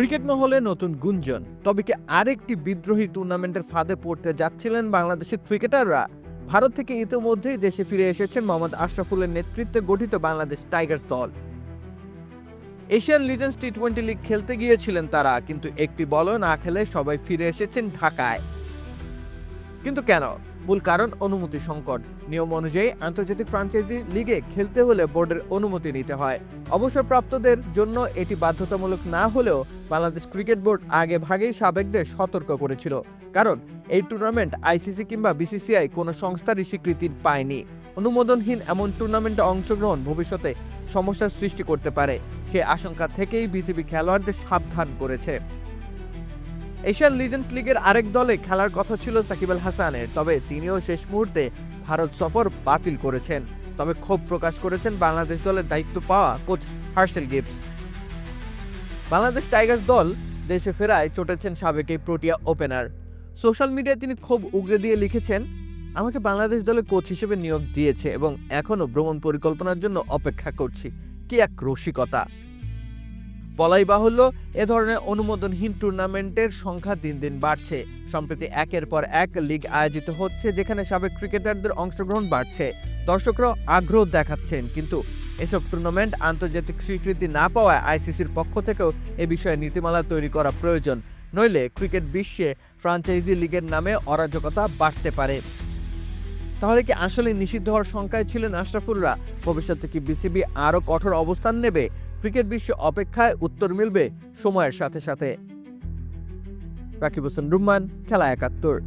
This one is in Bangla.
ক্রিকেট মহলে নতুন গুঞ্জন। তবে কি আরেকটি বিদ্রোহী টুর্নামেন্টের ফাঁদে পড়তে যাচ্ছিলেন বাংলাদেশের ক্রিকেটাররা? ভারত থেকে ইতিমধ্যেই দেশে ফিরে এসেছেন মোহাম্মদ আশরাফুলের নেতৃত্বে গঠিত বাংলাদেশ টাইগার্স দল। Asian legends T twenty league খেলতে গিয়েছিলেন তারা, কিন্তু একটি বলও না খেলে সবাই ফিরে এসেছেন ঢাকায়। কিন্তু কেন? মূল কারণ অনুমতি সংকট। নিয়ম অনুযায়ী আন্তর্জাতিক ফ্রাঞ্চাইজি লিগে খেলতে হলে বোর্ডের অনুমতি নিতে হয়। অবসরপ্রাপ্তদের জন্য এটি বাধ্যতামূলক না হলেও বাংলাদেশ ক্রিকেট বোর্ড আগে ভাগেই সাবেকদের সতর্ক করেছিল। কারণ এই টুর্নামেন্ট আইসিসি কিংবা বিসিসিআই কোনো সংস্থারই স্বীকৃতি পায়নি। অনুমোদনহীন এমন টুর্নামেন্টে অংশগ্রহণ ভবিষ্যতে সমস্যার সৃষ্টি করতে পারে। সে আশঙ্কা থেকেই বিসিবি খেলোয়াড়দের সাবধান করেছে। এশিয়ান লিজেন্ডস লিগের আরেক দলে খেলার কথা ছিল সাকিব আল হাসানের, তবে তিনিও শেষ মুহূর্তে ভারত সফর বাতিল করেছেন। তবে ক্ষোভ প্রকাশ করেছেন বাংলাদেশ দলের দায়িত্ব পাওয়া coach Herschelle Gibbs. Bangladesh Tigers দল দেশে ফেরায় চটেছেন সাবেক এই প্রোটিয়া ওপেনার। সোশ্যাল মিডিয়ায় তিনি ক্ষোভ উগরে দিয়ে লিখেছেন, আমাকে বাংলাদেশ দলে কোচ হিসেবে নিয়োগ দিয়েছে এবং এখনও ভ্রমণ পরিকল্পনার জন্য অপেক্ষা করছি। কি এক রসিকতা। বলাই বাহুল্য, এ ধরনের অনুমোদনহীন টুর্নামেন্টের সংখ্যা দিন দিন বাড়ছে। সম্প্রতি একের পর এক লিগ আয়োজিত হচ্ছে, যেখানে সাবেক ক্রিকেটারদের অংশগ্রহণ বাড়ছে। দর্শকরাও আগ্রহ দেখাচ্ছেন, কিন্তু এসব টুর্নামেন্ট আন্তর্জাতিক স্বীকৃতি না পাওয়ায় আইসিসির পক্ষ থেকেও এ বিষয়ে নীতিমালা তৈরি করা প্রয়োজন। নইলে ক্রিকেট বিশ্বে ফ্রাঞ্চাইজি লিগের নামে অরাজকতা বাড়তে পারে। তাহলে কি আসলে নিষিদ্ধ হওয়ার শঙ্কায় ছিলেন আশরাফুলরা? ভবিষ্যতে কি বিসিবি আরও কঠোর অবস্থান নেবে? ক্রিকেট বিশ্ব অপেক্ষায় উত্তর মিলবে সময়ের সাথে সাথে। রাকিব হোসেন, রুম্মান, খেলা একাত্তর।